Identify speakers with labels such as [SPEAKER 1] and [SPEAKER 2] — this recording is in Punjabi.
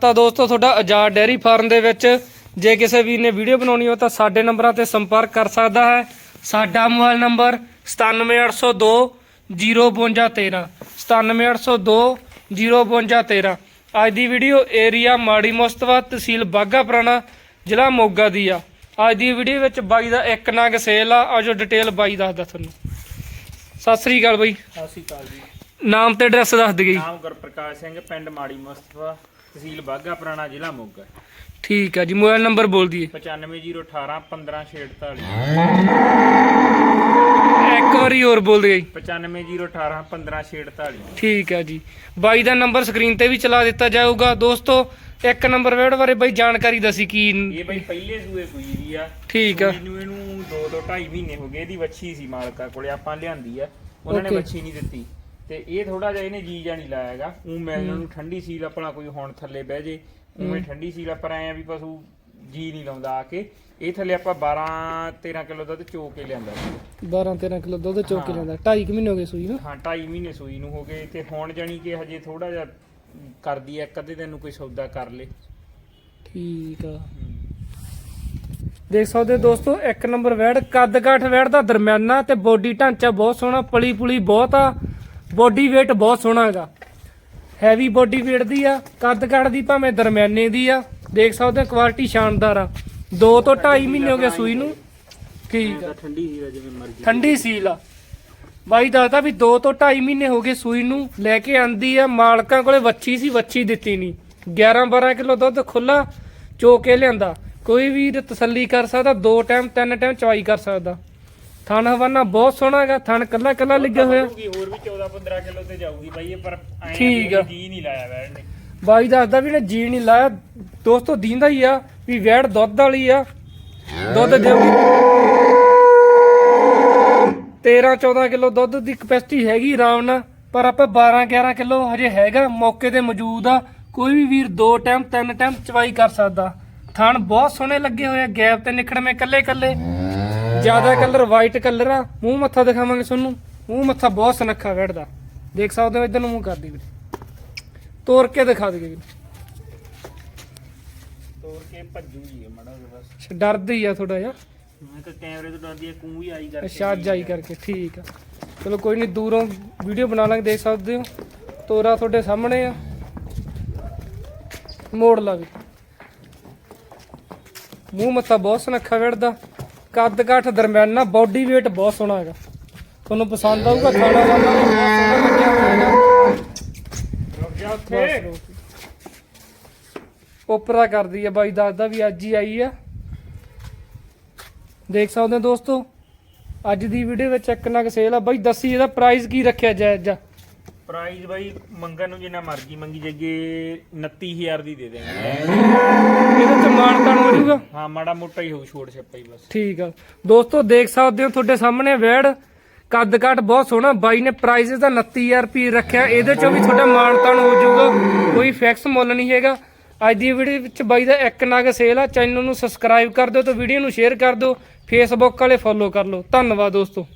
[SPEAKER 1] ਤਾਂ ਦੋਸਤੋ ਤੁਹਾਡਾ ਆਜ਼ਾਦ ਡੈਰੀ ਫਾਰਮ ਦੇ ਵਿੱਚ ਜੇ ਕਿਸੇ ਵੀਰ ਨੇ ਵੀਡੀਓ ਬਣਾਉਣੀ ਹੋ ਤਾਂ ਸਾਡੇ ਨੰਬਰਾਂ ਤੇ ਸੰਪਰਕ ਕਰ ਸਕਦਾ ਹੈ। ਸਾਡਾ ਮੋਬਾਈਲ ਨੰਬਰ 97802 05213 97802 05213 ਅੱਜ ਦੀ ਵੀਡੀਓ ਏਰੀਆ ਮਾੜੀ ਮੁਸਤਫਾ ਤਹਿਸੀਲ ਬਾਗਾ ਪੁਰਾਣਾ ਜ਼ਿਲ੍ਹਾ ਮੋਗਾ ਦੀ ਆ। ਅੱਜ ਦੀ ਵੀਡੀਓ ਵਿੱਚ ਬਾਈ ਦਾ ਇੱਕ ਨਗ ਸੇਲ ਆ। ਆਜੋ ਡਿਟੇਲ ਬਾਈ ਦੱਸਦਾ ਤੁਹਾਨੂੰ। ਸਤਿ ਸ੍ਰੀ ਅਕਾਲ ਬਾਈ।
[SPEAKER 2] ਸਤਿ ਸ਼੍ਰੀ ਅਕਾਲ ਜੀ।
[SPEAKER 1] ਨਾਮ ਤੇ ਐਡਰੈਸ ਦੱਸ ਦੇ ਗਈ
[SPEAKER 2] ਨਾਮ ਗੁਰਪ੍ਰਕਾਸ਼ ਸਿੰਘ ਪਿੰਡ ਮਾੜੀ ਮੁਸਤਫਾ ਤਹਿਸੀਲ ਬਾਗਾ ਪੁਰਾਣਾ ਜ਼ਿਲ੍ਹਾ ਮੋਗਾ।
[SPEAKER 1] ਠੀਕ ਆ ਜੀ ਮੋਬਾਈਲ ਨੰਬਰ ਬੋਲ ਦਈਏ।
[SPEAKER 2] 95018 15648
[SPEAKER 1] ਇੱਕ ਵਾਰੀ ਹੋਰ ਬੋਲ ਦਈਏ
[SPEAKER 2] 95018 15648
[SPEAKER 1] ਠੀਕ ਹੈ ਜੀ। ਬਾਈ ਦਾ ਨੰਬਰ ਸਕਰੀਨ ਤੇ ਵੀ ਚਲਾ ਦਿੱਤਾ ਜਾਊਗਾ। ਦੋਸਤੋ ਇੱਕ ਨੰਬਰ ਵੇੜ ਬਾਰੇ ਬਾਈ ਜਾਣਕਾਰੀ ਦੱਸੀ ਕੀ
[SPEAKER 2] ਇਹ ਬਈ ਪਹਿਲੇ ਸੂਏ ਸੂਈ ਵੀ ਆ।
[SPEAKER 1] ਠੀਕ ਆ।
[SPEAKER 2] ਸੂਈ ਨੂੰ ਇਹਨੂੰ 2 ਤੋਂ 2.5 ਮਹੀਨੇ ਹੋ ਗਏ ਇਹਦੀ ਵੱਛੀ ਸੀ ਮਾਲਕਾ ਕੋਲੇ ਆਪਾਂ ਲਿਆਂਦੀ ਆ। ਉਹਨਾਂ ਨੇ
[SPEAKER 1] Okay.
[SPEAKER 2] ਵੱਛੀ ਨਹੀਂ ਦਿੱਤੀ। ਤੇ ਇਹ ਥੋੜਾ ਜਿਹਾ ਇਹਨੇ ਜੀ ਜਾਣੀ ਲਾਇਆਗਾ ਉਹ ਮੈਂ ਇਹਨਾਂ ਨੂੰ ਠੰਡੀ ਸੀਲ ਆਪਣਾ ਕੋਈ ਹੁਣ ਥੱਲੇ ਬਹਿ ਜੇ ਉਵੇਂ ਠੰਡੀ ਸੀਲ ਪਰ ਐ ਆ ਵੀ ਪਸ਼ੂ ਜੀ ਨਹੀਂ ਲਾਉਂਦਾ ਆ ਕੇ। ਇਹ ਥੱਲੇ ਆਪਾਂ 12 13 ਕਿਲੋ ਦੁੱਧ ਚੋ ਕੇ ਲਿਆਂਦਾ ਸੀ।
[SPEAKER 1] 12 13 ਕਿਲੋ ਦੁੱਧ ਚੋਕ ਕੇ। ਲੈਂਦਾ 2.5 ਮਹੀਨੇ ਹੋ ਗਏ ਸੂਈ ਨੂੰ?
[SPEAKER 2] ਹਾਂ 2.5 ਮਹੀਨੇ ਸੂਈ ਨੂੰ ਹੋ ਗਏ ਤੇ ਹੁਣ ਜਾਣੀ ਕਿ ਹਜੇ ਥੋੜਾ ਜਿਹਾ ਕਰਦੀ ਐ ਇੱਕ ਅੱਧੇ ਦਿਨ ਨੂੰ ਕੋਈ ਸੌਦਾ ਕਰ ਲੇ।
[SPEAKER 1] ਠੀਕ ਆ। ਦੇਖ ਸਕਦੇ ਹੋ ਦੋਸਤੋ ਇੱਕ ਨੰਬਰ ਵੈੜ ਕੱਦ ਕਾਠ ਵੈੜ ਦਾ ਦਰਮਿਆਨਾ ਤੇ ਬੋਡੀ ਢਾਂਚਾ ਬਹੁਤ ਸੋਹਣਾ ਪਲੀ ਪੁਲੀ ਬਹੁਤ ਆ। ਬੋਡੀ weight ਬਹੁਤ ਸੋਹਣਾ ਹੈਗਾ। ਹੈਵੀ ਬੋਡੀ weight ਦੀ ਆ ਕੱਦ ਕਾਠ ਦੀ ਭਾਵੇਂ ਦਰਮਿਆਨੇ ਦੀ ਆ ਦੇਖ ਸਕਦੇ ਹੋ ਕੁਆਲਿਟੀ ਸ਼ਾਨਦਾਰ ਆ। 2 ਤੋਂ 2.5 ਮਹੀਨੇ ਹੋ ਗਏ ਸੂਈ ਨੂੰ। ਠੀਕ ਆ
[SPEAKER 2] ਠੰਡੀ ਹੀ ਜਿਵੇਂ ਮਰਜ਼ੀ।
[SPEAKER 1] ਠੰਡੀ ਸੀਲ ਆ। ਬਾਈ ਦੱਸਦਾ ਵੀ 2 ਤੋਂ 2.5 ਮਹੀਨੇ ਹੋ ਗਏ ਸੂਈ ਨੂੰ ਲੈ ਕੇ ਆਂਦੀ ਆ ਮਾਲਕਾਂ ਕੋਲੇ ਵੱਛੀ ਸੀ ਵੱਛੀ ਦਿੱਤੀ ਨਹੀਂ। 11 12 ਕਿਲੋ ਦੁੱਧ ਖੁੱਲਾ ਚੋ ਕੇ ਲਿਆਂਦਾ। ਕੋਈ ਵੀ ਤਸੱਲੀ ਕਰ ਸਕਦਾ ਦੋ ਟਾਈਮ ਤਿੰਨ ਟਾਈਮ ਚਵਾਈ ਕਰ ਸਕਦਾ। ਥਣ ਹਵਾਨਾ ਬਹੁਤ ਸੋਹਣਾ ਹੈਗਾ ਥਣ ਕੱਲਾ ਕੱਲਾ ਲੱਗਿਆ ਹੋਇਆ।
[SPEAKER 2] ਹੋਰ ਵੀ 14 15 ਕਿਲੋ ਤੇ ਜਾਊਗੀ ਬਾਈ ਇਹ ਪਰ ਐਂ
[SPEAKER 1] ਠੀਕ ਆ।
[SPEAKER 2] ਜੀ ਨਹੀਂ ਲਾਇਆ ਵੈਣ ਨੇ।
[SPEAKER 1] ਬਾਈ ਦੱਸਦਾ ਵੀ ਨੇ ਜੀ ਨਹੀਂ ਲਾਇਆ ਦੋਸਤੋ ਦੀਂਦਾ ਹੀ ਆ ਵੀ ਵੈੜ ਦੁੱਧ ਵਾਲੀ ਆ ਦੁੱਧ ਦੇਊਗੀ। 13 14 ਕਿਲੋ ਦੁੱਧ ਦੀ ਕਪੈਸਿਟੀ ਹੈਗੀ ਆਰਾਮ ਨਾਲ ਪਰ ਆਪਾਂ 12 11 ਕਿਲੋ ਹਜੇ ਹੈਗਾ ਮੌਕੇ ਤੇ ਮੌਜੂਦ ਆ। ਕੋਈ ਵੀ ਵੀਰ ਦੋ ਟਾਈਮ ਤਿੰਨ ਟਾਈਮ ਚਵਾਈ ਕਰ ਸਕਦਾ। ਥਣ ਬਹੁਤ ਸੋਹਣੇ ਲੱਗੇ ਹੋਏ ਆ ਗੈਪ ਤੇ ਨਿਖੜਵੇਂ ਕੱਲੇ ਕੱਲੇ ਜ਼ਿਆਦਾ ਕਲਰ ਵਾਈਟ ਕਲਰ ਆ। ਮੂੰਹ ਮੱਥਾ ਦਿਖਾਵਾਂਗੇ ਤੁਹਾਨੂੰ। ਮੂੰਹ ਮੱਥਾ ਬਹੁਤ ਸੁਨੱਖਾ ਵੜਦਾ ਦੇਖ ਸਕਦੇ ਹੋ ਇਧਰ ਨੂੰ ਮੂੰਹ ਕਰਦੀ ਵੀਰੇ। ਤੋੜ ਕੇ ਦਿਖਾ ਦੇ ਵੀਰੇ।
[SPEAKER 2] ਤੋੜ ਕੇ ਭੱਜੂ ਜੀ ਮੜਾ ਬਸ।
[SPEAKER 1] ਡਰਦੀ ਆ ਥੋੜਾ ਜਿਹਾ।
[SPEAKER 2] ਮੈਂ ਤਾਂ ਕੈਮਰੇ ਤੋਂ ਡਰਦੀ ਐ ਕੂੰ ਵੀ ਆਈ ਕਰਕੇ
[SPEAKER 1] ਅੱਛਾ ਅੱਜ ਆਈ ਕਰਕੇ ਠੀਕ ਆ। ਚਲੋ ਕੋਈ ਨਹੀਂ ਦੂਰੋਂ ਵੀਡੀਓ ਬਣਾ ਲਾਂਗੇ ਦੇਖ ਸਕਦੇ ਹੋ। ਤੋਰਾ ਤੁਹਾਡੇ ਸਾਹਮਣੇ ਆ। ਮੋੜ ਲਾ ਵੀ ਮੂੰਹ ਮੱਥਾ ਬਹੁਤ ਸੁਨੱਖਾ ਵੇੜਦਾ ਕੱਦ ਕਾਠ ਦਰਮਿਆਨਾ ਬਾਡੀ weight ਬਹੁਤ ਸੋਹਣਾ ਹੈਗਾ। ਤੁਹਾਨੂੰ ਪਸੰਦ ਆਊਗਾ ਖਾਣਾ ਵਾਲਾ ਵੀ ਬਹੁਤ ਸੋਹਣਾ ਲੱਗਿਆ ਹੋਇਆ ਹੈਗਾ। ਬਸ
[SPEAKER 2] ਉੱਥੇ।
[SPEAKER 1] ਰੋਕ। ਓਪਰਾ ਕਰਦੀ ਆ ਬਾਈ ਦੱਸਦਾ ਵੀ ਅੱਜ ਹੀ ਆਈ ਆ। ਦੇਖ ਸਕਦੇ ਹੋ ਦੋਸਤੋ ਅੱਜ ਦੀ ਵੀਡੀਓ ਵਿੱਚ ਇੱਕ ਨਗ ਸੇਲ ਆ। ਬਾਈ ਦੱਸੀ ਇਹਦਾ ਪ੍ਰਾਈਸ ਕੀ ਰੱਖਿਆ ਜਾਇਜ਼ ਜਾ
[SPEAKER 2] ਪ੍ਰਾਈਸ ਬਾਈ ਮੰਗਣ ਨੂੰ ਜਿੰਨਾ ਮਰਜ਼ੀ ਮੰਗੀ ਜੱਗੇ 29000 ਦੀ ਦੇ ਦੇਣਗੇ
[SPEAKER 1] ਇਹਦੇ ਚ ਮਾਨ ਤਾਨ ਹੋ ਜਾਊਗਾ
[SPEAKER 2] ਹਾਂ, ਮਾੜਾ ਮੋਟਾ ਹੀ ਹੋਊ ਛੋੜ ਛੱਪਾ ਹੀ ਬਸ।
[SPEAKER 1] ਠੀਕ ਆ। ਦੋਸਤੋ, ਦੇਖ ਸਕਦੇ ਹੋ ਤੁਹਾਡੇ ਸਾਹਮਣੇ ਵੈੜ। ਕੱਦ ਕੱਟ ਬਹੁਤ ਸੋਹਣਾ। ਬਾਈ ਨੇ ਪ੍ਰਾਈਸ ਦਾ 29000 ਰੁਪਏ ਰੱਖਿਆ। ਇਹਦੇ ਚੋਂ ਵੀ ਤੁਹਾਡਾ ਮਾਨ ਤਾਨ ਹੋ ਜਾਊਗਾ। ਕੋਈ ਫਿਕਸ ਮੁੱਲ ਨਹੀਂ ਹੈਗਾ। ਅੱਜ ਦੀ ਵੀਡੀਓ ਵਿੱਚ ਬਾਈ ਦਾ ਇੱਕ ਨਗ ਸੇਲ ਆ। ਚੈਨਲ ਨੂੰ ਸਬਸਕ੍ਰਾਈਬ ਕਰ ਦਿਓ ਤੇ ਵੀਡੀਓ ਨੂੰ ਸ਼ੇਅਰ ਕਰ ਦਿਓ। ਫੇਸਬੁੱਕ ਵਾਲੇ ਫੋਲੋ ਕਰ ਲਓ। ਧੰਨਵਾਦ ਦੋਸਤੋ।